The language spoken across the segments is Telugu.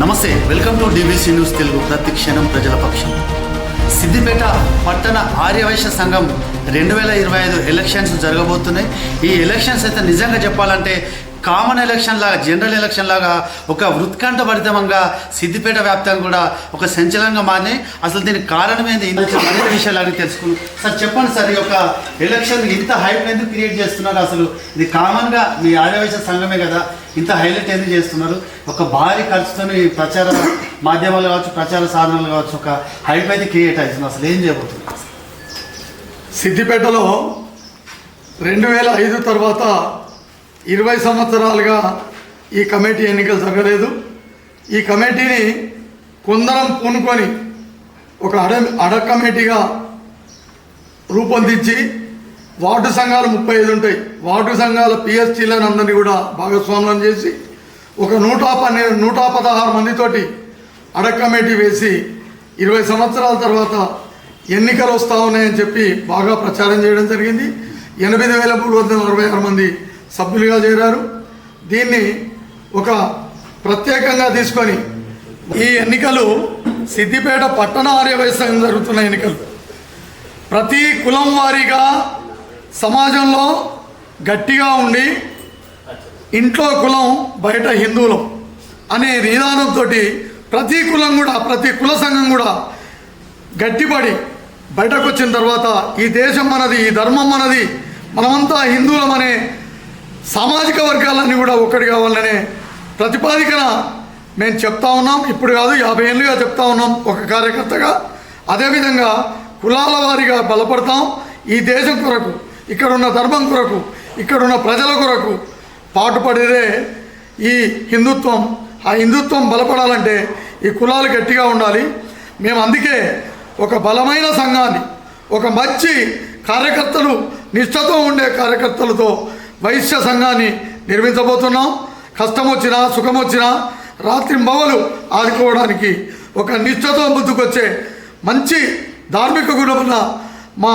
నమస్తే welcome to DBC news Telugu ప్రతి క్షణం ప్రజల పక్షం. సిద్దిపేట పట్టణ ఆర్యవైశ్య సంఘం రెండు వేల ఇరవై ఐదు ఎలక్షన్స్ జరగబోతున్నాయి. ఈ ఎలక్షన్స్ అయితే నిజంగా చెప్పాలంటే కామన్ ఎలక్షన్ లాగా జనరల్ ఎలక్షన్ లాగా ఒక ఉత్కంఠభరితంగా సిద్దిపేట వ్యాప్తంగా కూడా ఒక సంచలనంగా మారినాయి. అసలు దీనికి కారణం ఏంది? ఇందుకు మరిన్ని విషయాలు అని తెలుసుకున్నాం సార్ చెప్పండి సార్ ఈ యొక్క ఎలక్షన్ ఇంత హైప్ ఎందుకు క్రియేట్ చేస్తున్నారు? అసలు ఇది కామన్గా మీ ఆర్యవైశ్య సంఘమే కదా ఇంత హైలైట్ ఎందుకు చేస్తున్నారు? ఒక భారీ ఖర్చుతో ఈ ప్రచార మాధ్యమాలు కావచ్చు ప్రచార సాధనాలు కావచ్చు ఒక హైప్ అయితే క్రియేట్ అవుతుంది. అసలు ఏం చేయబోతున్నారు? సిద్దిపేటలో రెండు వేల ఐదు తర్వాత ఇరవై సంవత్సరాలుగా ఈ కమిటీ ఎన్నికలు జరగలేదు. ఈ కమిటీని కొందరం పూనుకొని ఒక అడ అడ కమిటీగా రూపొందించి వార్డు సంఘాలు ముప్పై ఐదు ఉంటాయి. వార్డు సంఘాల పిఎస్టీలను అందరినీ కూడా భాగస్వామ్యం చేసి ఒక నూట పన్నెండు నూట పదహారు మందితోటి అడ కమిటీ వేసి ఇరవై సంవత్సరాల తర్వాత ఎన్నికలు వస్తూ ఉన్నాయని చెప్పి బాగా ప్రచారం చేయడం జరిగింది. ఎనిమిది వేల మూడు వందల అరవై ఆరు మంది సభ్యులుగా చేరారు. దీన్ని ఒక ప్రత్యేకంగా తీసుకొని ఈ ఎన్నికలు సిద్దిపేట పట్టణ ఆర్యవైశ్యం జరుగుతున్న ఎన్నికలు. ప్రతి కులం వారీగా సమాజంలో గట్టిగా ఉండి ఇంట్లో కులం బయట హిందువులం అనే నిదానంతో ప్రతి కులం కూడా ప్రతి కుల సంఘం కూడా గట్టిపడి బయటకు వచ్చిన తర్వాత ఈ దేశం మనది ఈ ధర్మం మనది మనమంతా హిందువులం అనే సామాజిక వర్గాలన్నీ కూడా ఒక్కటి కావాలనే ప్రతిపాదికన మేము చెప్తా ఉన్నాం. ఇప్పుడు కాదు యాభై ఏళ్ళుగా చెప్తా ఉన్నాం ఒక కార్యకర్తగా. అదేవిధంగా కులాల వారీగా బలపడతాం. ఈ దేశం కొరకు ఇక్కడ ఉన్న ధర్మం కొరకు ఇక్కడ ఉన్న ప్రజల కొరకు పాటుపడేదే ఈ హిందుత్వం. ఆ హిందుత్వం బలపడాలంటే ఈ కులాలు గట్టిగా ఉండాలి. మేము అందుకే ఒక బలమైన సంఘాన్ని ఒక మంచి కార్యకర్తలు నిష్ఠతో ఉండే కార్యకర్తలతో వైశ్య సంఘాన్ని నిర్మించబోతున్నాం. కష్టం వచ్చినా సుఖం వచ్చినా రాత్రి మవలు ఆదుకోవడానికి ఒక నిశ్చతో ముందుకొచ్చే మంచి ధార్మిక గుణమున్న మా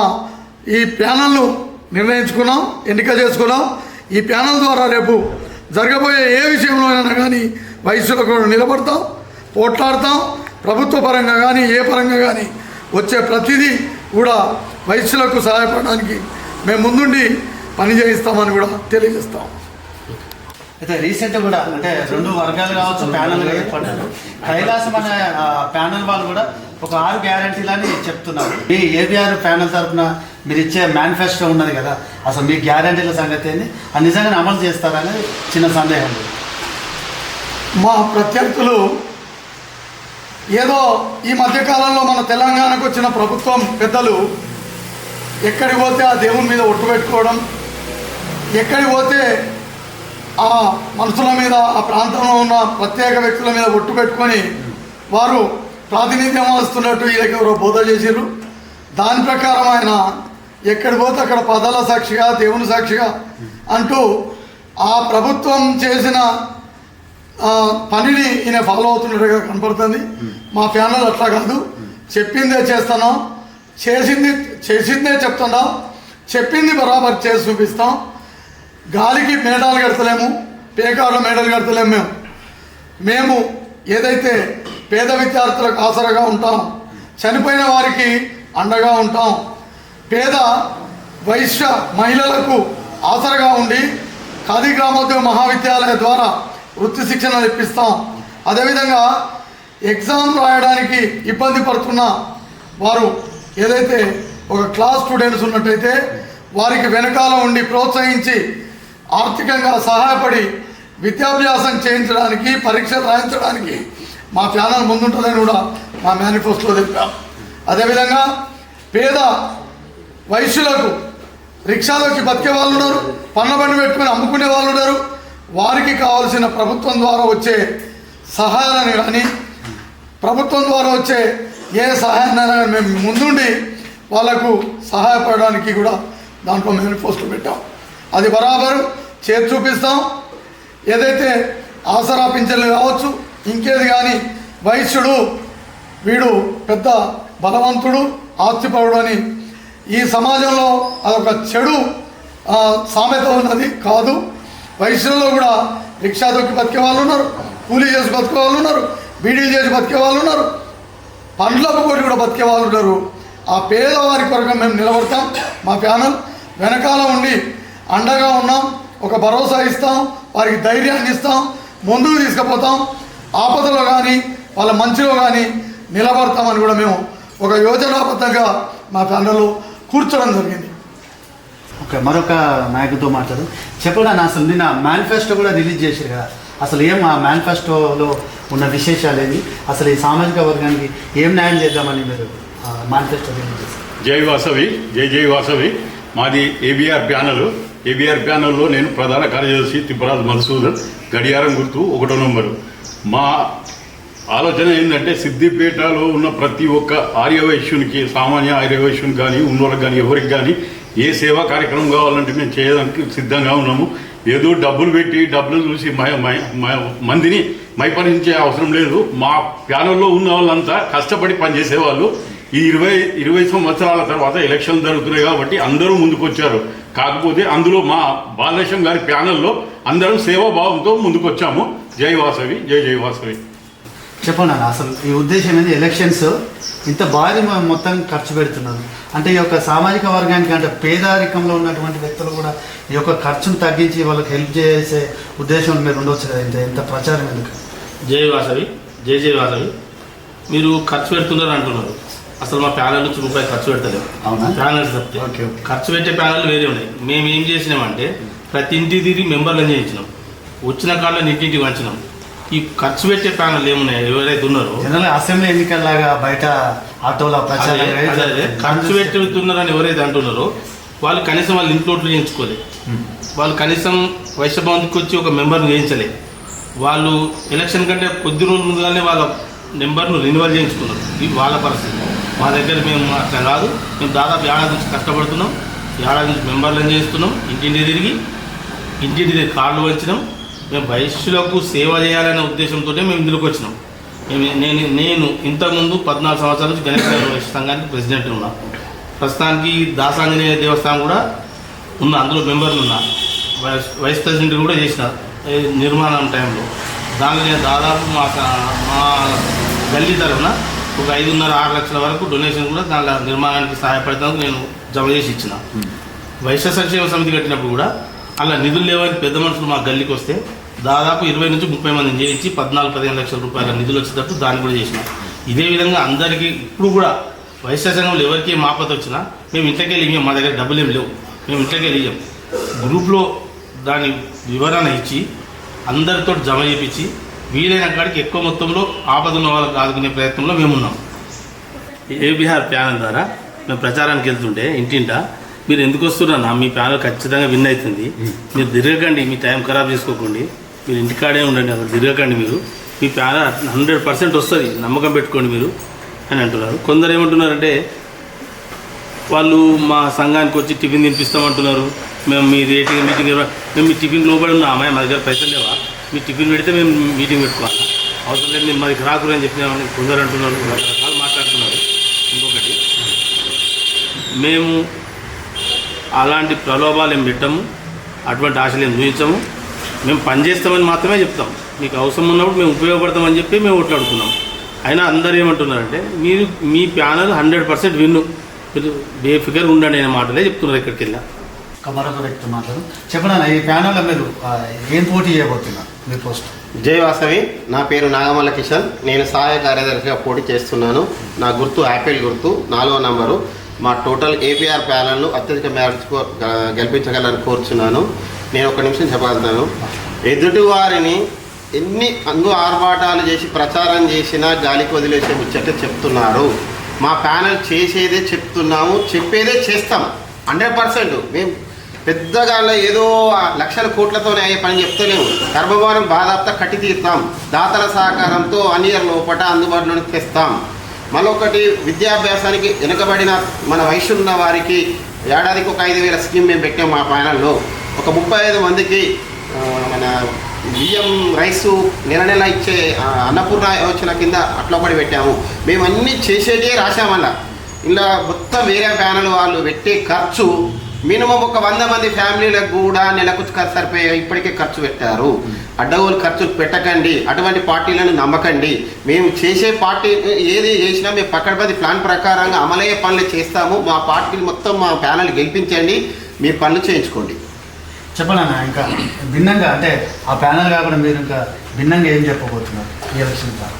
ఈ ప్యానల్ను నిర్ణయించుకున్నాం ఎన్నిక చేసుకున్నాం. ఈ ప్యానల్ ద్వారా రేపు జరగబోయే ఏ విషయంలో అయినా కానీ వయసులకు నిలబడతాం పోట్లాడతాం. ప్రభుత్వ పరంగా కానీ ఏ పరంగా కానీ వచ్చే ప్రతిదీ కూడా వయసులకు సహాయపడడానికి మేము ముందుండి పని చేయిస్తామని కూడా తెలియజేస్తాం. అయితే రీసెంట్ కూడా అంటే రెండు వర్గాలు కావచ్చు ప్యానల్ ఏర్పడ్డారు కైలాసం అనే ప్యానల్ వాళ్ళు కూడా ఒక ఆరు గ్యారంటీలని చెప్తున్నారు. మీ ఏబిఆర్ ప్యానల్ తరఫున మీరు ఇచ్చే మేనిఫెస్టో ఉన్నది కదా అసలు మీ గ్యారంటీల సంగతి ఏంది? అది నిజంగానే అమలు చేస్తారని చిన్న సందేహం. మా ప్రత్యర్థులు ఏదో ఈ మధ్యకాలంలో మన తెలంగాణకు వచ్చిన ప్రభుత్వం పెద్దలు ఎక్కడికి పోతే ఆ దేవుని మీద ఒట్టు పెట్టుకోవడం ఎక్కడికి పోతే ఆ మనుషుల మీద ఆ ప్రాంతంలో ఉన్న ప్రత్యేక వ్యక్తుల మీద ఒట్టు పెట్టుకొని వారు ప్రాతినిధ్యం వస్తున్నట్టు ఈయన ఎవరో బోధ చేసిర్రు. దాని ప్రకారం ఆయన ఎక్కడి పోతే అక్కడ పదాల సాక్షిగా దేవుని సాక్షిగా అంటూ ఆ ప్రభుత్వం చేసిన పనిని ఈయన ఫాలో అవుతున్నట్టుగా కనపడుతుంది. మా ప్యానల్ అట్లా కాదు. చెప్పిందే చేస్తున్నాం చేసింది చేసిందే చెప్తున్నాం. చెప్పింది బరాబర్ చేసి చూపిస్తాం. గాలికి మేడాలు కడతలేము పేకాడ మేడలు కడతలేము మేము. మేము ఏదైతే పేద విద్యార్థులకు ఆసరగా ఉంటాం చనిపోయిన వారికి అండగా ఉంటాం పేద వైశ్య మహిళలకు ఆసరగా ఉండి ఖాదీ గ్రామోద్యోగ మహావిద్యాలయ ద్వారా వృత్తి శిక్షణ ఇప్పిస్తాం. అదేవిధంగా ఎగ్జామ్ రాయడానికి ఇబ్బంది పడుతున్న వారు ఏదైతే ఒక క్లాస్ స్టూడెంట్స్ ఉన్నట్టయితే వారికి వెనకాల ఉండి ప్రోత్సహించి ఆర్థికంగా సహాయపడి విద్యాభ్యాసం చేయించడానికి పరీక్షలు రాయించడానికి మా ప్యానల్ ముందుంటుందని కూడా మా మేనిఫెస్టోలో చెప్పాం. అదేవిధంగా పేద వైశ్యులకు రిక్షాలోకి బతికే వాళ్ళు ఉన్నారు పన్న బండి పెట్టుకుని అమ్ముకునే వాళ్ళు ఉన్నారు వారికి కావాల్సిన ప్రభుత్వం ద్వారా వచ్చే సహాయాలను కానీ ప్రభుత్వం ద్వారా వచ్చే ఏ సహాయాన్ని మేము ముందుండి వాళ్ళకు సహాయపడడానికి కూడా దాంట్లో మేనిఫెస్టో పెట్టాం. అది బరాబరు చేతి చూపిస్తాం. ఏదైతే ఆసరా పింఛన్లు కావచ్చు ఇంకేది కానీ వైశ్యుడు వీడు పెద్ద బలవంతుడు ఆస్తిపరుడు అని ఈ సమాజంలో అదొక చెడు సామెత ఉన్నది కాదు. వైశ్యులలో కూడా రిక్షా దొక్కి బతికే వాళ్ళు ఉన్నారు కూలీ చేసి బతికే వాళ్ళు ఉన్నారు బీడీలు చేసి బతికే వాళ్ళు ఉన్నారు పండ్లకు కోటి కూడా బతికే వాళ్ళు ఉన్నారు. ఆ పేదవారి కొరకు మేము నిలబడతాం. మా ప్యానల్ వెనకాల ఉండి అండగా ఉన్నాం ఒక భరోసా ఇస్తాం వారికి ధైర్యాన్ని ఇస్తాం ముందుకు తీసుకుపోతాం. ఆపదలో కానీ వాళ్ళ మంచిలో కానీ నిలబడతామని కూడా మేము ఒక యోజనాబద్ధంగా మా ప్యానల్లో కూర్చోవడం జరిగింది. ఓకే మరొక నాయకుడితో మాట్లాడు. చెప్పండి అన్న అసలు నిన్న మేనిఫెస్టో కూడా రిలీజ్ చేశారు కదా. అసలు ఏం ఆ మేనిఫెస్టోలో ఉన్న విశేషాలు ఏంటి? అసలు ఈ సామాజిక వర్గానికి ఏం న్యాయం చేద్దామని మీరు మేనిఫెస్టో రిలీజ్ చేశారు? జై వాసవి జై జై వాసవి. మాది ఏబిఆర్ ప్యానల్ ఏబిఆర్ ప్యానల్లో నేను ప్రధాన కార్యదర్శి తిప్పరాజు మధుసూదన్ గడియారం గుర్తు ఒకటో నంబరు. మా ఆలోచన ఏంటంటే సిద్దిపేటలో ఉన్న ప్రతి ఒక్క ఆర్యవైశ్యునికి సామాన్య ఆర్యవైశ్యునికి కానీ ఉన్నోళ్ళకి కానీ ఎవరికి కానీ ఏ సేవా కార్యక్రమం కావాలంటే మేము చేయడానికి సిద్ధంగా ఉన్నాము. ఏదో డబ్బులు పెట్టి డబ్బులు చూసి మై- మై- మందిని మైపరించే అవసరం లేదు. మా ప్యానల్లో ఉన్న వాళ్ళంతా కష్టపడి పనిచేసేవాళ్ళు. ఈ ఇరవై ఇరవై సంవత్సరాల తర్వాత ఎలక్షన్ జరుగుతున్నాయి కాబట్టి అందరూ ముందుకు వచ్చారు కాకపోతే అందులో మా బాలదేశం గారి ప్యానల్లో అందరం సేవాభావంతో ముందుకు వచ్చాము జై వాసవి జై జై వాసవి. చెప్పండి అన్న అసలు ఈ ఉద్దేశం ఏంది? ఎలక్షన్స్ ఇంత భారీ మొత్తం ఖర్చు పెడుతున్నారు. అంటే ఈ యొక్క సామాజిక వర్గానికి అంటే పేదరికంలో ఉన్నటువంటి వ్యక్తులు కూడా ఈ యొక్క ఖర్చును తగ్గించి వాళ్ళకి హెల్ప్ చేసే ఉద్దేశం మీరు ఉండొచ్చు కదా ఇంత ఎంత ప్రచారం ఎందుకు? జై వాసవి జై జై వాసవి. మీరు ఖర్చు పెడుతున్నారు అంటున్నారు. అసలు మా ప్యానల్ నుంచి రూపాయి ఖర్చు పెడతలేము అవునా? ప్యానల్స్ తప్పితే. Okay, okay. ఖర్చు పెట్టే ప్యానల్ వేరే ఉన్నాయి. మేము ఏం చేసినామంటే ప్రతి ఇంటి తిరిగి మెంబర్లను చేయించినాం. వచ్చిన కాళ్ళని ఇంటింటికి వంచినాం ఈ ఖర్చు పెట్టే ప్యానల్ ఏమున్నాయి? ఎవరైతే ఉన్నారో. జనరల్ అసెంబ్లీ ఎన్నికల్లాగా బయట ఆటోల ప్రచారం అదే అదే. ఖర్చు పెట్టుతున్నారని ఎవరైతే అంటున్నారో వాళ్ళు కనీసం వాళ్ళు ఇంట్లోట్లు చేయించుకోలేదు వాళ్ళు కనీసం వైశ్యభవన్కి వచ్చి ఒక మెంబర్ని చేయించలే. వాళ్ళు ఎలక్షన్ కంటే కొద్ది రోజుల ముందుగానే వాళ్ళ నెంబర్ను రెన్యువల్ చేయించుకున్నారు. ఇది వాళ్ళ పరిస్థితి. మా దగ్గర మేము అట్లా కాదు. మేము దాదాపు ఏడాది నుంచి కష్టపడుతున్నాం. ఏడాది నుంచి మెంబర్లను చేస్తున్నాం? ఇంటింటి తిరిగి ఇంటింటి తిరిగి కార్లు వచ్చినాం మేము వైశ్యులకు సేవ చేయాలనే ఉద్దేశంతో మేము ఇందులోకి వచ్చినాం. మేము నేను నేను ఇంతకుముందు పద్నాలుగు సంవత్సరాల నుంచి గణేష్ సంఘానికి ప్రెసిడెంట్ ఉన్నా. ప్రస్తుతానికి దాసాంజనేయ దేవస్థానం కూడా ఉన్న అందులో మెంబర్లు ఉన్నా. వైస్ వైస్ ప్రెసిడెంట్ కూడా చేసిన నిర్మాణం టైంలో. దానిలో నేను దాదాపు మా మా గల్లీ తరఫున ఒక ఐదున్నర ఆరు లక్షల వరకు డొనేషన్ కూడా దానిలో నిర్మాణానికి సహాయపడతాను నేను జమ చేసి ఇచ్చిన. వైశ్య సంక్షేమ సమితి కట్టినప్పుడు కూడా అలా నిధులు లేవని పెద్ద మనుషులు మా గల్లీకి వస్తే దాదాపు ఇరవై నుంచి ముప్పై మందిని చేయించి పద్నాలుగు పదిహేను లక్షల రూపాయల నిధులు వచ్చేటట్టు దాన్ని కూడా చేసిన. ఇదే విధంగా అందరికీ ఇప్పుడు కూడా వైశ్య సంఘంలో ఎవరికి ఏం ఆపద వచ్చినా మేము ఇంట్లోకి వెళ్ళి ఇవ్వం మా దగ్గర డబ్బులు ఏం లేవు. మేము ఇంట్లోకి వెళ్ళి ఇవ్వం గ్రూప్లో దాని వివరణ ఇచ్చి అందరితో జమ చేయించి వీలైన కాడికి ఎక్కువ మొత్తంలో ఆపద ఉన్న వాళ్ళకి ఆదుకునే ప్రయత్నంలో మేము ఉన్నాం బీహార్ ప్యానల్ ద్వారా మేము ప్రచారానికి వెళ్తుంటే ఇంటింటా మీరు ఎందుకు వస్తున్నారన్నా? మీ ప్యానల్ ఖచ్చితంగా విన్ అవుతుంది. మీరు తిరగకండి మీ టైం ఖరాబ్ చేసుకోకండి. మీరు ఇంటికాడే ఉండండి అసలు తిరగకండి మీరు. మీ ప్యానల్ హండ్రెడ్ పర్సెంట్ వస్తుంది. నమ్మకం పెట్టుకోండి మీరు అని అంటున్నారు. కొందరు ఏమంటున్నారంటే వాళ్ళు మా సంఘానికి వచ్చి టిఫిన్ తినిపిస్తామంటున్నారు. మేము మీ రేటింగ్ మీటింగ్ మేము మీ టిఫిన్ లోబడి ఉన్నా అమ్మాయి మా దగ్గర పైసలు లేవా? మీ టిఫిన్ పెడితే మేము మీటింగ్ పెట్టుకోవాలి. అవసరం లేదు మీరు మాది రాకురు అని చెప్పినామని కొందరు అంటున్నారు రకరకాలు మాట్లాడుతున్నారు. ఇంకొకటి మేము అలాంటి ప్రలోభాలు ఏం పెట్టము అటువంటి ఆశలు ఏం చూపించము. మేము పనిచేస్తామని మాత్రమే చెప్తాం. మీకు అవసరం ఉన్నప్పుడు మేము ఉపయోగపడతామని చెప్పి మేము ఓట్లాడుకున్నాం అయినా అందరు ఏమంటున్నారంటే మీరు మీ ప్యానల్ హండ్రెడ్ పర్సెంట్ విన్ను. మీరు బేఫిగర్ ఉండండి అనే మాటలే చెప్తున్నారు ఇక్కడికి వెళ్ళా మరొక వ్యక్తి మాట్లాడు చెప్పనా ఈ ప్యానల్ మీరు ఏం పోటీ చేయబోతున్నారు మీ పోస్ట్? జై వాసవి నా పేరు నాగమల్ల కిషన్. నేను సహాయ కార్యదర్శిగా పోటీ చేస్తున్నాను. నా గుర్తు యాపిల్ గుర్తు నాలుగో నంబరు. మా టోటల్ ఏపీఆర్ ప్యానల్ను అత్యధిక మ్యారేజ్ గెలిపించగలని కోరుచున్నాను. నేను ఒక నిమిషం చెప్పగలుగుతాను. ఎదుటి వారిని ఎన్ని అంగు ఆర్భాటాలు చేసి ప్రచారం చేసినా గాలికి వదిలేసే ముచ్చట చెప్తున్నారు. మా ప్యానల్ చేసేదే చెప్తున్నాము చెప్పేదే చేస్తాం. Hundred percent. మేము పెద్దగా ఏదో లక్షల కోట్లతోనే అయ్యే పని చెప్తలేము గర్భభవనం బాధాప్త కట్టి తీర్తాం. దాతల సహకారంతో అనియర్ లోపట అందుబాటులోకి తెస్తాం. మరొకటి విద్యాభ్యాసానికి వెనుకబడిన మన వయసు ఉన్న వారికి ఏడాదికి ఒక ఐదు వేల స్కీమ్ మేము పెట్టాం మా ప్యానల్లో ఒక ముప్పై ఐదు మందికి మన బియ్యం రైసు నెల నెల ఇచ్చే అన్నపూర్ణ యోచన కింద అట్లా ఒకటి పెట్టాము. మేము అన్నీ చేసేటివే రాసామల్లా ఇలా మొత్తం వేరే ప్యానల్ వాళ్ళు పెట్టే ఖర్చు మినిమం ఒక వంద మంది ఫ్యామిలీలకు కూడా నెలకు ఖర్చు సరిపోయే ఇప్పటికే ఖర్చు పెట్టారు. అడ్డగోలు ఖర్చులు పెట్టకండి. అటువంటి పార్టీలను నమ్మకండి. మేము చేసే పార్టీ ఏది చేసినా మేము పక్కడపది ప్లాన్ ప్రకారంగా అమలయ్యే పనులు చేస్తాము. మా పార్టీని మొత్తం మా ప్యానల్ గెలిపించండి. మీ పనులు చేయించుకోండి. చెప్పండి ఇంకా భిన్నంగా అంటే ఆ ప్యానల్ కాకుండా మీరు ఇంకా భిన్నంగా ఏం చెప్పబోతున్నారు? ఈ ఎలక్షన్ ద్వారా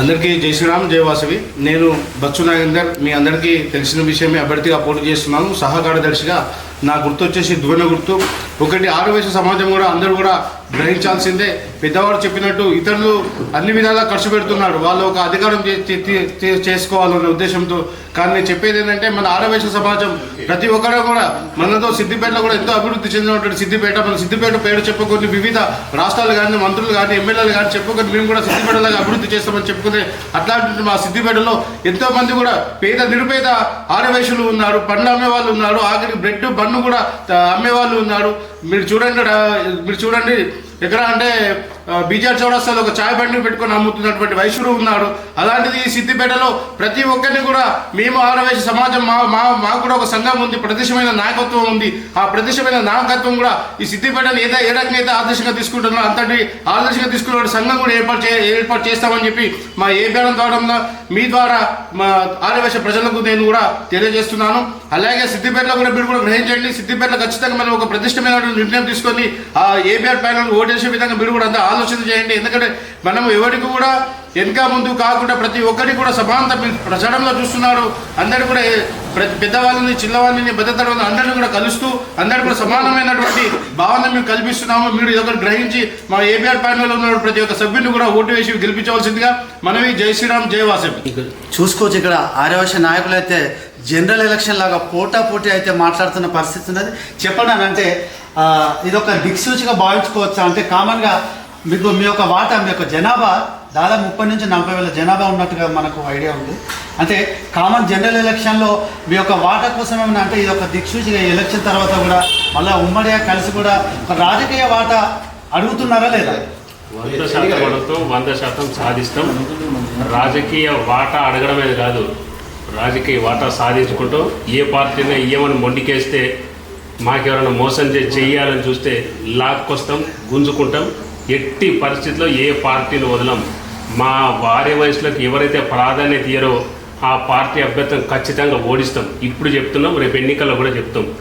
అందరికీ జై శ్రీరామ్ జయవాసవి నేను బచ్చు నాగేందర్. మీ అందరికీ తెలిసిన విషయమే. అభ్యర్థిగా పోటీ చేస్తున్నాను. సహా కార్యదర్శిగా నా గుర్తు వచ్చేసి దువ్వెన గుర్తు. ఒకటి ఆరువేశ సమాజం కూడా అందరూ కూడా గ్రహించాల్సిందే. పెద్దవాడు చెప్పినట్టు ఇతరులు అన్ని విధాలా ఖర్చు పెడుతున్నారు. వాళ్ళు ఒక అధికారం చే- చేసుకోవాలనే ఉద్దేశంతో. కానీ నేను చెప్పేది ఏంటంటే మన ఆరవేశ సమాజం ప్రతి ఒక్కరు కూడా మనతో సిద్దిపేటలో కూడా ఎంతో అభివృద్ధి చెందినటువంటి సిద్దిపేట మన సిద్దిపేట పేరు చెప్పుకొని వివిధ రాష్ట్రాలు కానీ మంత్రులు కానీ ఎమ్మెల్యేలు కానీ చెప్పుకొని మేము కూడా సిద్దిపేటలాగా అభివృద్ధి చేస్తామని చెప్పుకునే అట్లాంటి మా సిద్దిపేటలో ఎంతో మంది కూడా పేద నిరుపేద ఆరవేశులు ఉన్నారు. పండ్లు అమ్మే వాళ్ళు ఉన్నారు. ఆఖరి బ్రెడ్ బన్ను కూడా అమ్మేవాళ్ళు అమ్మే వాళ్ళు ఉన్నారు. మీరు చూడండి మీరు చూడండి. ఎక్కడ అంటే బీజార్ చౌరస్తాలో ఒక చాయ్ బండి పెట్టుకొని అమ్ముతున్నటువంటి వైశ్యుడు ఉన్నాడు. అలాంటిది ఈ సిద్దిపేటలో ప్రతి ఒక్కరిని కూడా మేము ఆరవేశ సమాజం మా మా మాకు కూడా ఒక సంఘం ఉంది ప్రదేశమైన నాయకత్వం ఉంది. ఆ ప్రదేశమైన నాయకత్వం కూడా ఈ సిద్దిపేటను ఏదో ఏ రకంగా అయితే ఆదర్శంగా తీసుకుంటున్నారో అంతటి ఆదర్శంగా తీసుకున్న సంఘం కూడా ఏర్పాటు చే ఏర్పాటు చేస్తామని చెప్పి మా ఏ బేడం ద్వారా మీ ద్వారా మా ఆరవేశ ప్రజలకు నేను కూడా తెలియజేస్తున్నాను. అలాగే సిద్దిపేటలో కూడా మీరు కూడా గ్రహించండి. సిద్దిపేటలో ఖచ్చితంగా మనం ఒక ప్రతిష్టమైన నిర్ణయం తీసుకొని ఆ ఏపీఆర్ పైన ఓటేసే విధంగా మీరు కూడా అంతా ఆలోచన చేయండి. ఎందుకంటే మనం ఎవరికి కూడా వెనక ముందు కాకుండా ప్రతి ఒక్కరికి కూడా సమానత ప్రచారంలో చూస్తున్నారు. అందరు కూడా ప్రతి పెద్దవాళ్ళని చిన్నవాళ్ళని పెద్దతరం అందరిని కూడా కలుస్తూ అందరికి కూడా సమానమైనటువంటి భావన మేము కల్పిస్తున్నాము. మీరు ఇదొకటి గ్రహించి మా ఏబిఆర్ ప్యానల్లో ఉన్న ప్రతి ఒక్క సభ్యుని కూడా ఓటు వేసి గెలిపించవలసిందిగా మనవి జై శ్రీరామ్ జై వాసవి. చూసుకోవచ్చు ఇక్కడ ఆర్యవైశ్య నాయకులు అయితే జనరల్ ఎలక్షన్ లాగా పోటా పోటీ అయితే మాట్లాడుతున్న పరిస్థితి ఉన్నది. చెప్పండి అని అంటే ఇదొక దిక్సూచిగా భావించుకోవచ్చా? అంటే కామన్గా మీకు మీ యొక్క వాటా మీ యొక్క జనాభా దాదాపు ముప్పై నుంచి నలభై వేల జనాభా ఉన్నట్టుగా మనకు ఐడియా ఉంది. అంటే కామన్ జనరల్ ఎలక్షన్లో మీ యొక్క వాటా కోసం ఏమైనా అంటే ఇది ఒక దిక్సూచిగా ఎలక్షన్ తర్వాత కూడా మళ్ళీ ఉమ్మడిగా కలిసి కూడా ఒక రాజకీయ వాటా అడుగుతున్నారా లేదా? వంద శాతం వంద శాతం సాధిస్తాం. రాజకీయ వాటా అడగడమే కాదు. రాజకీయ వాటా సాధించుకుంటూ ఏ పార్టీనే ఇయ్యమని మొండికేస్తే మాకెవరైనా మోసం చేసి చెయ్యాలని చూస్తే లాక్కొస్తాం గుంజుకుంటాం. ఎట్టి పరిస్థితిలో ఏ పార్టీని వదలం. మా వారి వయసులోకి ఎవరైతే ప్రాధాన్యత ఇయ్యరో ఆ పార్టీ అభ్యర్థం ఖచ్చితంగా ఓడిస్తాం. ఇప్పుడు చెప్తున్నాం రేపు ఎన్నికల్లో కూడా చెప్తాం.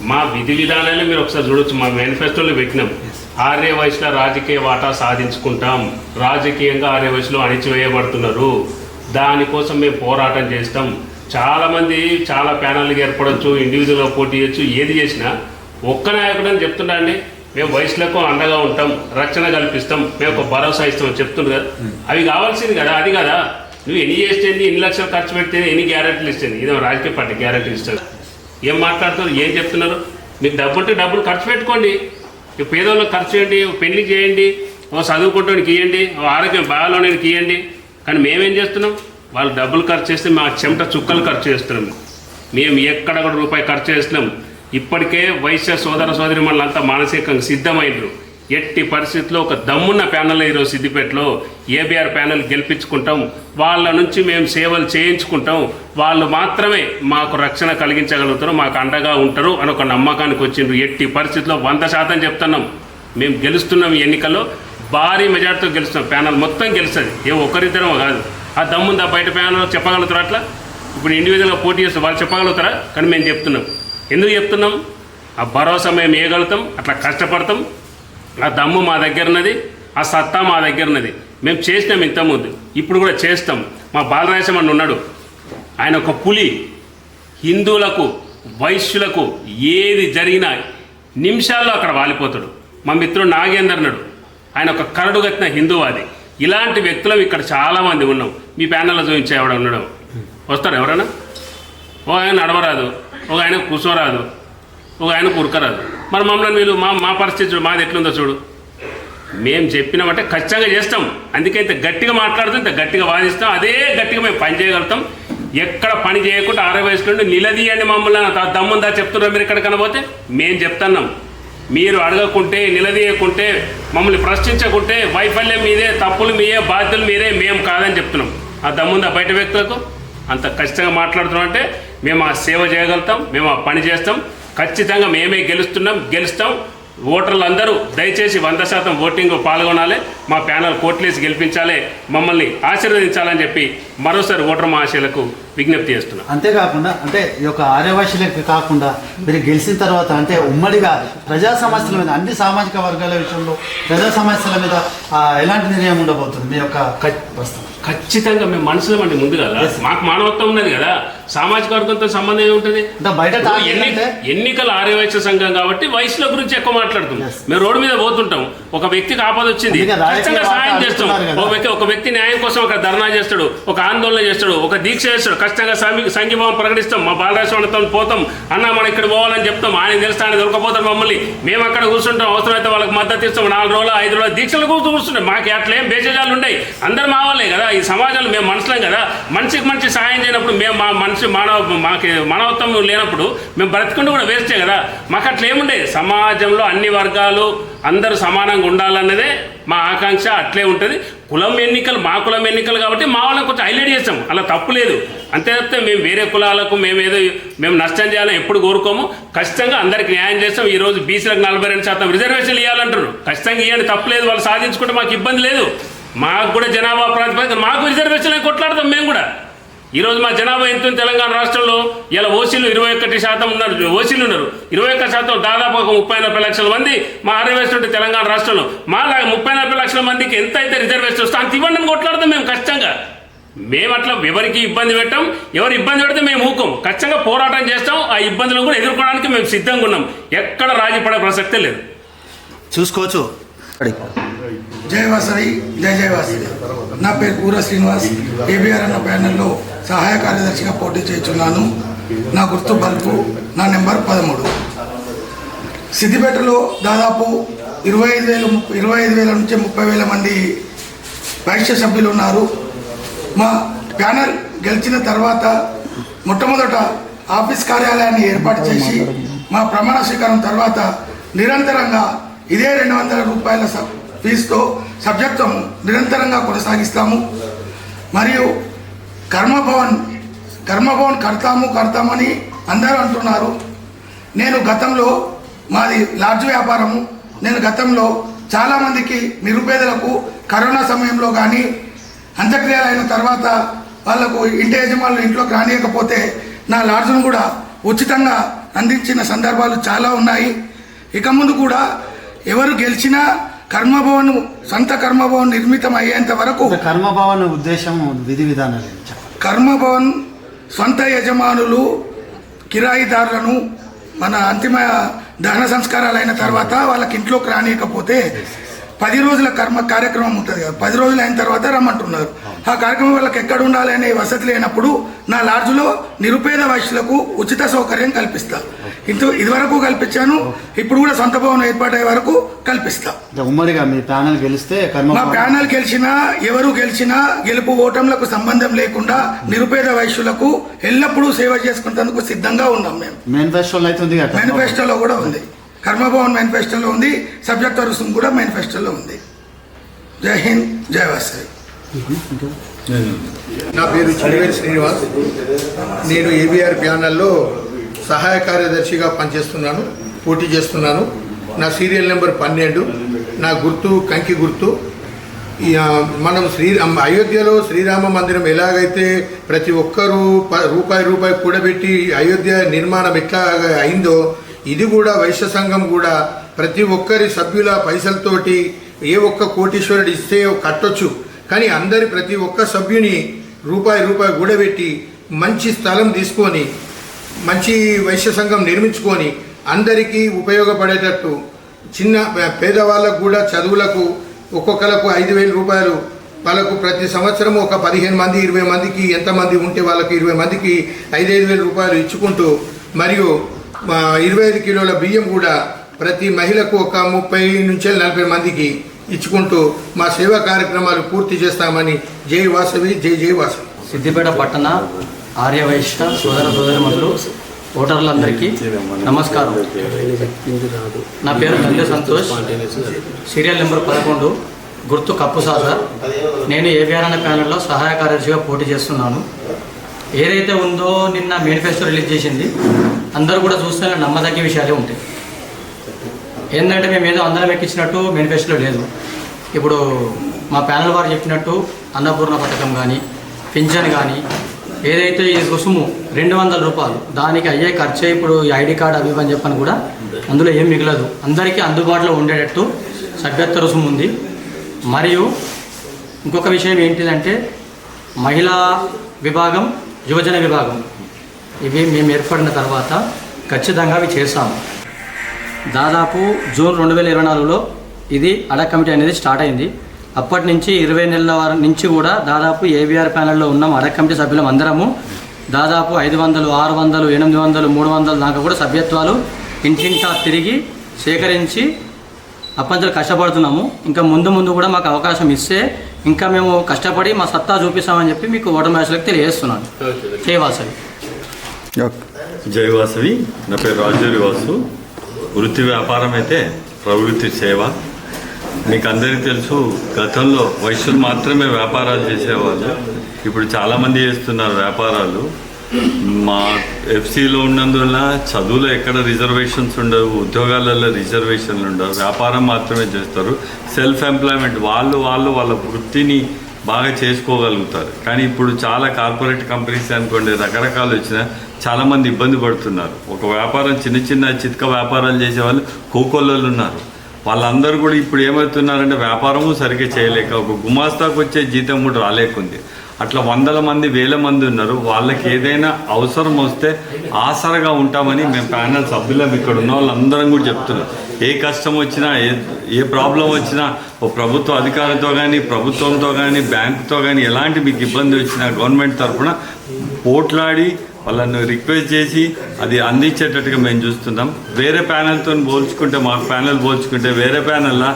మా విధి విధానాలు మీరు ఒకసారి చూడొచ్చు. మా మేనిఫెస్టోలో పెట్టినాం. ఆర్య వయసులో రాజకీయ వాటా సాధించుకుంటాం. రాజకీయంగా ఆర్య వయసులో అణిచివేయబడుతున్నారు. దానికోసం మేము పోరాటం చేస్తాం. చాలామంది చాలా ప్యానల్కి ఏర్పడవచ్చు ఇండివిజువల్గా పోటీ చేయొచ్చు ఏది చేసినా ఒక్క నాయకుడు అని చెప్తున్నా అండి. మేము వయసులకు అండగా ఉంటాం రక్షణ కల్పిస్తాం మేము ఒక భరోసా ఇస్తాం చెప్తుండ్రు కదా. అవి కావాల్సింది కదా అది కదా. నువ్వు ఎన్ని చేస్తే ఎన్ని లక్షలు ఖర్చు పెడితే ఎన్ని గ్యారెంటీలు ఇస్తుంది ఇదో రాజకీయ పార్టీ గ్యారెంటీలు ఇస్తుంది ఏం మాట్లాడుతున్నారు ఏం చెప్తున్నారు? మీకు డబ్బు ఉంటే డబ్బులు ఖర్చు పెట్టుకోండి. ఈ పేదవాళ్ళకి ఖర్చు చేయండి పెళ్ళి చేయండి ఓ చదువుకుంటానికి ఇవ్వండి ఓ ఆరోగ్యం బాగాలోనికి ఇవ్వండి కానీ మేమేం చేస్తున్నాం? వాళ్ళు డబ్బులు ఖర్చు చేస్తే మా చెమట చుక్కలు ఖర్చు చేస్తున్నాం. మేము ఎక్కడ కూడా రూపాయి ఖర్చు చేస్తున్నాం. ఇప్పటికే వైశ్య సోదర సోదరి అంతా మానసికంగా సిద్ధమైనరు ఎట్టి పరిస్థితుల్లో ఒక దమ్మున్న ప్యానల్ ఈరోజు సిద్దిపేటలో ఏబీఆర్ ప్యానల్ గెలిపించుకుంటాం. వాళ్ళ నుంచి మేము సేవలు చేయించుకుంటాం. వాళ్ళు మాత్రమే మాకు రక్షణ కలిగించగలుగుతారు మాకు అండగా ఉంటారు అని ఒక నమ్మకానికి వచ్చిండ్రు. ఎట్టి పరిస్థితుల్లో వంద శాతం చెప్తున్నాం. మేము గెలుస్తున్నాం ఎన్నికల్లో. భారీ మెజార్టీతో గెలుస్తాం ప్యానల్ మొత్తం గెలుస్తుంది. ఏ ఒక్కరిద్దరం కాదు. ఆ దమ్ముందా బయట ప్యానల్ చెప్పగలుగుతారు అట్లా? ఇప్పుడు ఇండివిజువల్గా పోటీ చేస్తే వాళ్ళు చెప్పగలుగుతారా? కానీ మేము చెప్తున్నాం. ఎందుకు చెప్తున్నాం? ఆ భరోసా మేము వేయగలుగుతాం అట్లా కష్టపడతాం. ఆ దమ్ము మా దగ్గర ఉన్నది ఆ సత్తా మా దగ్గర ఉన్నది మేము చేసినాం ఇంతకుముందు. ఇప్పుడు కూడా చేస్తాం. మా బాలరాజం అని ఉన్నాడు. ఆయన ఒక పులి. హిందువులకు వైశ్యులకు ఏది జరిగినా నిమిషాల్లో అక్కడ వాలిపోతాడు. మా మిత్రుడు నాగేందర్ అన్నాడు. ఆయన ఒక కరడు కట్టిన ఇలాంటి వ్యక్తులు ఇక్కడ చాలామంది ఉన్నాం. మీ ప్యానల్లో చూపించే ఎవడ ఉండడం. వస్తారు ఎవరైనా? ఒక ఆయన నడవరాదు. ఒక ఆయన కూర్చోరాదు. ఒక ఆయన కురకరాదు మరి మమ్మల్ని వీళ్ళు మా మా పరిస్థితి చూడు మాది ఎట్లుందో చూడు. మేము చెప్పినామంటే ఖచ్చితంగా చేస్తాం. అందుకే ఇంత గట్టిగా మాట్లాడుతాం ఇంత గట్టిగా వాదిస్తాం. అదే గట్టిగా మేము పని చేయగలుగుతాం. ఎక్కడ పని చేయకుండా ఆరో వయసులో నిలదీయండి మమ్మల్ని దమ్ముందా చెప్తున్నారు మీరు ఇక్కడ కనబోతే మేము చెప్తున్నాం. మీరు అడగకుంటే నిలదీయకుంటే మమ్మల్ని ప్రశ్నించకుంటే వైఫల్యం మీదే తప్పులు మీయే బాధ్యతలు మీరే మేము కాదని చెప్తున్నాం. ఆ దమ్ముందా బయట వ్యక్తులకు? అంత ఖచ్చితంగా మాట్లాడుతున్నాం అంటే మేము ఆ సేవ చేయగలుగుతాం మేము ఆ పని చేస్తాం. ఖచ్చితంగా మేమే గెలుస్తున్నాం గెలుస్తాం. ఓటర్లు అందరూ దయచేసి వంద శాతం ఓటింగ్ పాల్గొనాలి. మా ప్యానల్ కోట్లేసి గెలిపించాలి. మమ్మల్ని ఆశీర్వదించాలని చెప్పి మరోసారి ఓటర్ మహాశయులకు విజ్ఞప్తి చేస్తున్నాం. అంతేకాకుండా అంటే ఈ యొక్క ఆర్యవాసులకి కాకుండా మీరు గెలిచిన తర్వాత అంటే ఉమ్మడిగా ప్రజా సమస్యల మీద అన్ని సామాజిక వర్గాల విషయంలో ప్రజా సమస్యల మీద ఎలాంటి నిర్ణయం ఉండబోతుంది మీ యొక్క ఖచ్చితంగా మేము మనుషులం అండి ముందు కదా. మాకు మానవత్వం ఉన్నది కదా. సామాజిక వర్గంతో సంబంధం ఏముంటుంది? బయట ఎన్నికల ఆర్యవైశ్య సంఘం కాబట్టి వయసుల గురించి ఎక్కువ మాట్లాడుతున్నాం. మేము రోడ్డు మీద పోతుంటాం. ఒక వ్యక్తికి ఆపద వచ్చింది. ఖచ్చితంగా సాయం చేస్తాం. ఒక వ్యక్తి ఒక వ్యక్తి న్యాయం కోసం ఒక ధర్నా చేస్తాడు ఒక ఆందోళన చేస్తాడు ఒక దీక్ష చేస్తాడు. ఖచ్చితంగా సంఘి- సంఘీభావం ప్రకటిస్తాం. మా బాలరాశ్వరంతో పోతాం. అన్న మనం ఇక్కడ పోవాలని చెప్తాం. ఆయన తెలుస్తా ఆయన దొరకపోతారు మమ్మల్ని. మేము అక్కడ కూర్చుంటాం. అవసరమైతే వాళ్ళకి మద్దతు ఇస్తాం. నాలుగు రోజులు ఐదు రోజులు దీక్షలు కూర్చు కూర్చుంటాం. మాకు అట్లేం ఏం బేజాలు ఉన్నాయి అందరు మా వాళ్ళే కదా. ఈ సమాజంలో మేము మనుషులం కదా. మనిషికి మనిషి సాయం చేయనప్పుడు మేము మా మనిషి మానవ మాకు మానవత్వం లేనప్పుడు మేము బ్రతుకుంటూ కూడా వేస్టే కదా. మాకు అట్లా ఏముండే సమాజంలో అన్ని వర్గాలు అందరూ సమానంగా ఉండాలన్నదే మా ఆకాంక్ష. అట్లే ఉంటుంది. కులం ఎన్నికలు మా కులం ఎన్నికలు కాబట్టి మా వాళ్ళని కొంచెం హైలైట్ చేస్తాం. అలా తప్పు లేదు. అంతే తప్పితే మేము వేరే కులాలకు మేము ఏదో మేము నష్టం చేయాలని ఎప్పుడు కోరుకోము. ఖచ్చితంగా అందరికి న్యాయం చేస్తాం. ఈరోజు బీసీలకు నలభై రెండు శాతం రిజర్వేషన్లు ఇవ్వాలంటారు ఖచ్చితంగా ఇవ్వండి తప్పలేదు వాళ్ళు సాధించుకుంటే మాకు ఇబ్బంది లేదు. మాకు కూడా జనాభా ప్రాతిపదిక మాకు రిజర్వేషన్లు కొట్లాడతాం మేము కూడా. ఈరోజు మా జనాభా ఎంత తెలంగాణ రాష్ట్రంలో? ఇలా ఓసీలు ఇరవై ఒకటి శాతం ఉన్నారు. ఓసీలు ఉన్నారు. ఇరవై ఒక్క శాతం దాదాపు ఒక ముప్పై నలభై లక్షల మంది మా ఆర్యవేస్తుంటే తెలంగాణ రాష్ట్రంలో. మా ముప్పై నలభై లక్షల మందికి ఎంత అయితే రిజర్వేషన్ వస్తే అంత ఇవ్వండి అని కొట్లాడతాం మేము ఖచ్చితంగా. మేము అట్లా ఎవరికి ఇబ్బంది పెట్టాం? ఎవరు ఇబ్బంది పెడితే మేము ఊకం ఖచ్చితంగా పోరాటం చేస్తాం. ఆ ఇబ్బందులను కూడా ఎదుర్కోవడానికి మేము సిద్ధంగా ఉన్నాం. ఎక్కడ రాజీ పడే ప్రసక్తే లేదు. చూసుకోవచ్చు. జై వాసవి జై జయ వాసవి నా పేరు పూర శ్రీనివాస్. ఏబిఆర్ అన్న ప్యానెల్లో సహాయ కార్యదర్శిగా పోటీ చేస్తున్నాను. నా గుర్తు బల్బు నా నెంబర్ పదమూడు. సిద్దిపేటలో దాదాపు ఇరవై ఐదు వేల ఇరవై ఐదు వేల నుంచి ముప్పై వేల మంది వైశ్య సభ్యులు ఉన్నారు. మా ప్యానల్ గెలిచిన తర్వాత మొట్టమొదట ఆఫీస్ కార్యాలయాన్ని ఏర్పాటు చేసి మా ప్రమాణ స్వీకారం తర్వాత నిరంతరంగా ఇదే రెండు వందల రూపాయల సబ్ ఫీజుతో సబ్జెక్టును నిరంతరంగా కొనసాగిస్తాము. మరియు కర్మభవన్ కర్మభవన్ కడతాము కడతామని అందరూ అంటున్నారు. నేను గతంలో మాది లాడ్జ్ వ్యాపారము. నేను గతంలో చాలామందికి నిరుపేదలకు కరోనా సమయంలో కానీ అంత్యక్రియలు అయిన తర్వాత వాళ్ళకు ఇంటి యజమానులు ఇంట్లోకి రానియకపోతే నా లాడ్జ్ను కూడా ఉచితంగా అందించిన సందర్భాలు చాలా ఉన్నాయి. ఇక ముందు కూడా ఎవరు గెలిచినా కర్మభవన్ సొంత కర్మభవన్ నిర్మితం అయ్యేంత వరకు కర్మభావన ఉద్దేశం విధి విధానాలు. కర్మభవన్ సొంత యజమానులు కిరాయిదారులను మన అంతిమ దహన సంస్కారాలు అయిన తర్వాత వాళ్ళకి ఇంట్లోకి రానియకపోతే పది రోజుల కర్మ కార్యక్రమం ఉంటుంది కదా. పది రోజులు అయిన తర్వాత రమ్మంటున్నారు. ఆ కార్యక్రమం వాళ్ళకి ఎక్కడ ఉండాలి అనే వసతి లేనప్పుడు నా లాడ్జ్లో నిరుపేద వైశ్యులకు ఉచిత సౌకర్యం కల్పిస్తా. ఇంత ఇదివరకు కల్పించాను ఇప్పుడు కూడా సొంత భవనం ఏర్పాటయ్యే వరకు కల్పిస్తా. ఉమ్మడిగా మీ ప్యానల్ గెలిస్తే మా ప్యానల్ గెలిచినా ఎవరు గెలిచినా గెలుపు ఓటంలకు సంబంధం లేకుండా నిరుపేద వైశ్యులకు ఎల్లప్పుడూ సేవ చేసుకునేందుకు సిద్ధంగా ఉన్నాం మేము. మేనిఫెస్టోలో అయితే ఉంది మేనిఫెస్టోలో కూడా ఉంది. కర్మభవన్ మేనిఫెస్టోలో ఉంది సబ్జెక్ట్ రుసుము కూడా మేనిఫెస్టోలో ఉంది. జై హింద్ జై వాసవి నా పేరు చిరువేలి శ్రీనివాస్. నేను ఏబిఆర్ ప్యానల్లో సహాయ కార్యదర్శిగా పనిచేస్తున్నాను పోటీ చేస్తున్నాను. నా సీరియల్ నెంబర్ పన్నెండు. నా గుర్తు కంకి గుర్తు. మనం శ్రీ అయోధ్యలో శ్రీరామ మందిరం ఎలాగైతే ప్రతి ఒక్కరూ ప- రూపాయి రూపాయి కూడబెట్టి అయోధ్య నిర్మాణం ఎట్లా అయిందో ఇది కూడా వైశ్య సంఘం కూడా ప్రతి ఒక్కరి సభ్యుల పైసలతోటి ఏ ఒక్క కోటీశ్వరుడు ఇస్తే కట్టొచ్చు. కానీ అందరి ప్రతి ఒక్క సభ్యుని రూపాయి రూపాయి కూడబెట్టి మంచి స్థలం తీసుకొని మంచి వైశ్య సంఘం నిర్మించుకొని అందరికీ ఉపయోగపడేటట్టు చిన్న పేదవాళ్ళకు కూడా చదువులకు ఒక్కొక్కలకు ఐదు వేల రూపాయలు వాళ్ళకు ప్రతి సంవత్సరం ఒక పదిహేను మంది ఇరవై మందికి ఎంతమంది ఉంటే వాళ్ళకి ఇరవై మందికి ఐదైదు వేల రూపాయలు ఇచ్చుకుంటూ మరియు ఇరవై ఐదు కిలోల బియ్యం కూడా ప్రతి మహిళకు ఒక ముప్పై నుంచి నలభై మందికి ఇచ్చుకుంటూ మా సేవా కార్యక్రమాలు పూర్తి చేస్తామని జై వాసవి జై జై వాసవి. సిద్దిపేట పట్టణ ఆర్యవైశ్య సోదర సోదరిమణులు ఓటర్లందరికీ నమస్కారం. నా పేరు గంజ సంతోష్. సీరియల్ నెంబర్ పదకొండు. గుర్తు కప్పు సాసర్ నేను ఏవిఆర్ఎన్ అనే ప్యానెల్లో సహాయ కార్యదర్శిగా పోటీ చేస్తున్నాను. ఏదైతే ఉందో నిన్న మేనిఫెస్టో రిలీజ్ చేసింది అందరూ కూడా చూస్తే నమ్మదగ్గ విషయాలే ఉంటాయి. ఏంటంటే మేము ఏదో అందరం ఎక్కించినట్టు మేనిఫెస్టోలో లేదు. ఇప్పుడు మా ప్యానల్ వారు చెప్పినట్టు అన్నపూర్ణ పథకం కానీ పింఛన్ కానీ ఏదైతే ఈ రుసుము రెండు వందల రూపాయలు దానికి అయ్యే ఖర్చే ఇప్పుడు ఈ ఐడి కార్డు అవి అని చెప్పని కూడా అందులో ఏం మిగలదు. అందరికీ అందుబాటులో ఉండేటట్టు సభ్యత్వ రుసుము ఉంది. మరియు ఇంకొక విషయం ఏంటిదంటే మహిళా విభాగం యువజన విభాగం. ఇవి మేము ఏర్పడిన తర్వాత ఖచ్చితంగా అవి చేస్తాము. దాదాపు జూన్ రెండు వేల ఇరవై నాలుగులో ఇది అడ కమిటీ అనేది స్టార్ట్ అయింది. అప్పటి నుంచి ఇరవై నెలల వారం నుంచి కూడా దాదాపు ఏబీఆర్ ప్యానెల్లో ఉన్నాం అడ కమిటీ సభ్యులం అందరము. దాదాపు ఐదు వందలు ఆరు వందలు ఎనిమిది వందలు మూడు వందలు దాకా కూడా సభ్యత్వాలు ఇంటింటా తిరిగి సేకరించి అప్పంచలు కష్టపడుతున్నాము. ఇంకా ముందు ముందు కూడా మాకు అవకాశం ఇస్తే ఇంకా మేము కష్టపడి మా సత్తా చూపిస్తామని చెప్పి మీకు ఓటర్ మ్యాచ్లకు తెలియజేస్తున్నాను. చేయవాల్సింది జై వాసవి. నా పేరు రాజూరి వాసు. వృత్తి వ్యాపారం అయితే ప్రవృత్తి సేవ. మీకు అందరికీ తెలుసు గతంలో వైశ్యులు మాత్రమే వ్యాపారాలు చేసేవాళ్ళు. ఇప్పుడు చాలామంది చేస్తున్నారు వ్యాపారాలు. మా ఎఫ్సీలో ఉన్నందువల్ల చదువులో ఎక్కడ రిజర్వేషన్స్ ఉండవు ఉద్యోగాలలో రిజర్వేషన్లు ఉండవు వ్యాపారం మాత్రమే చేస్తారు. సెల్ఫ్ ఎంప్లాయ్మెంట్ వాళ్ళు వాళ్ళు వాళ్ళ వృత్తిని బాగా చేసుకోగలుగుతారు. కానీ ఇప్పుడు చాలా కార్పొరేట్ కంపెనీస్ అనుకోండి రకరకాలు వచ్చినా చాలామంది ఇబ్బంది పడుతున్నారు. ఒక వ్యాపారం చిన్న చిన్న చిత్క వ్యాపారాలు చేసే వాళ్ళు కోకొల్లలు ఉన్నారు. వాళ్ళందరూ కూడా ఇప్పుడు ఏమవుతున్నారంటే వ్యాపారము సరిగ్గా చేయలేక ఒక గుమాస్తాకు వచ్చే జీతం కూడా రాలేకుంది. అట్లా వందల మంది వేల మంది ఉన్నారు. వాళ్ళకి ఏదైనా అవసరం వస్తే ఆసరగా ఉంటామని మేము ప్యానల్ సభ్యులం ఇక్కడ ఉన్న వాళ్ళందరం కూడా చెప్తున్నాం. ఏ కష్టం వచ్చినా ఏ ఏ ప్రాబ్లం వచ్చినా ఓ ప్రభుత్వ అధికారితో కానీ ప్రభుత్వంతో కానీ బ్యాంకుతో కానీ ఎలాంటి మీకు ఇబ్బంది వచ్చినా గవర్నమెంట్ తరఫున పోట్లాడి వాళ్ళని రిక్వెస్ట్ చేసి అది అందించేటట్టుగా మేము చూస్తున్నాం. వేరే ప్యానెల్తో పోల్చుకుంటే మా ప్యానెల్ పోల్చుకుంటే వేరే ప్యానెల్లా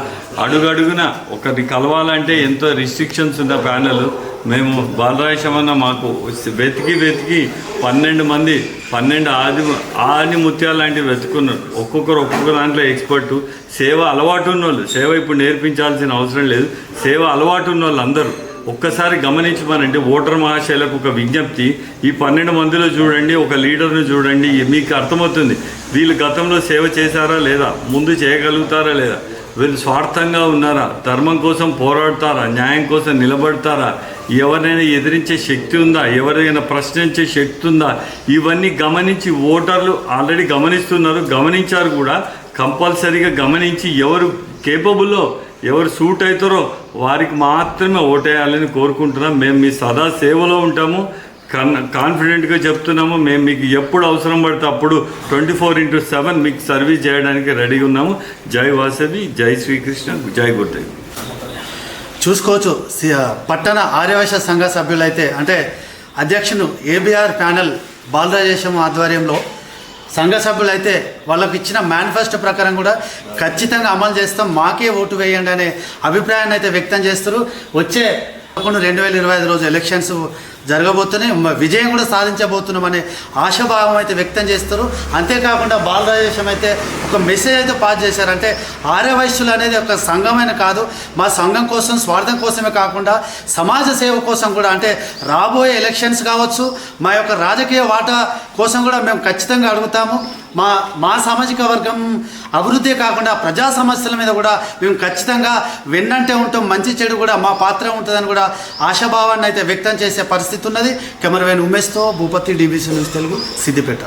అడుగడుగున ఒకరిని కలవాలంటే ఎంతో రిస్ట్రిక్షన్స్ ఉన్న ప్యానెల్. మేము బాలరాజమన్న మాకు వెతికి వెతికి పన్నెండు మంది పన్నెండు ఆది ఆది ముత్యాలు లాంటివి వెతుకున్నారు. ఒక్కొక్కరు ఒక్కొక్క దాంట్లో ఎక్స్పర్టు సేవ అలవాటు ఉన్న వాళ్ళు సేవ ఇప్పుడు నేర్పించాల్సిన అవసరం లేదు. సేవ అలవాటు ఉన్న వాళ్ళు అందరూ. ఒక్కసారి గమనించమనంటే ఓటర్ మహాశైలకు ఒక విజ్ఞప్తి. ఈ పన్నెండు మందిలో చూడండి ఒక లీడర్ను చూడండి మీకు అర్థమవుతుంది. వీళ్ళు గతంలో సేవ చేశారా లేదా? ముందు చేయగలుగుతారా లేదా? వీళ్ళు స్వార్థంగా ఉన్నారా? ధర్మం కోసం పోరాడతారా? న్యాయం కోసం నిలబడతారా? ఎవరైనా ఎదిరించే శక్తి ఉందా? ఎవరైనా ప్రశ్నించే శక్తి ఉందా? ఇవన్నీ గమనించి ఓటర్లు ఆల్రెడీ గమనిస్తున్నారు గమనించారు కూడా. కంపల్సరీగా గమనించి ఎవరు కేపబుల్లో ఎవరు సూట్ అవుతారో వారికి మాత్రమే ఓటేయాలని కోరుకుంటున్నాం. మేము మీ సదా సేవలో ఉంటాము. కాన్ఫిడెంట్గా చెప్తున్నాము. మేము మీకు ఎప్పుడు అవసరం పడితే అప్పుడు ట్వంటీ ఫోర్ ఇంటూ సెవెన్ మీకు సర్వీస్ చేయడానికి రెడీగా ఉన్నాము. జై వాసవి జై శ్రీకృష్ణ జై గురుదేవ్. చూసుకోవచ్చు. సి- పట్టణ ఆర్యవైశ్య సంఘ సభ్యులైతే అంటే అధ్యక్షుడు ఏబిఆర్ ప్యానెల్ బాలరాజేశం ఆధ్వర్యంలో సంఘ సభ్యులైతే వాళ్ళకి ఇచ్చిన మేనిఫెస్టో ప్రకారం కూడా ఖచ్చితంగా అమలు చేస్తాం. మాకే ఓటు వేయండి అనే అభిప్రాయాన్ని అయితే వ్యక్తం చేస్తారు. వచ్చే పదకొండు రెండు వేల ఇరవై ఐదు రోజు ఎలక్షన్స్ జరగబోతున్నాయి విజయం కూడా సాధించబోతున్నాం అనే ఆశాభావం అయితే వ్యక్తం చేస్తారు. అంతేకాకుండా బాలరాజేశం అయితే ఒక మెసేజ్ అయితే పాస్ చేశారంటే ఆర్యవైశ్యులు అనేది ఒక సంఘమైన కాదు. మా సంఘం కోసం స్వార్థం కోసమే కాకుండా సమాజ సేవ కోసం కూడా అంటే రాబోయే ఎలక్షన్స్ కావచ్చు మా యొక్క రాజకీయ వాటా కోసం కూడా మేము ఖచ్చితంగా అడుగుతాము. మా మా సామాజిక వర్గం అభివృద్ధి కాకుండా ప్రజా సమస్యల మీద కూడా మేము ఖచ్చితంగా వెన్నంటే ఉంటాం. మంచి చెడు కూడా మా పాత్ర ఉంటుందని కూడా ఆశాభావాన్ని అయితే వ్యక్తం చేసే పరిస్థితి పరిస్థితి ఉన్నది. కెమెరామెన్ ఉమేష్తో భూపతి డీబీసీ న్యూస్ తెలుగు సిద్దిపేట.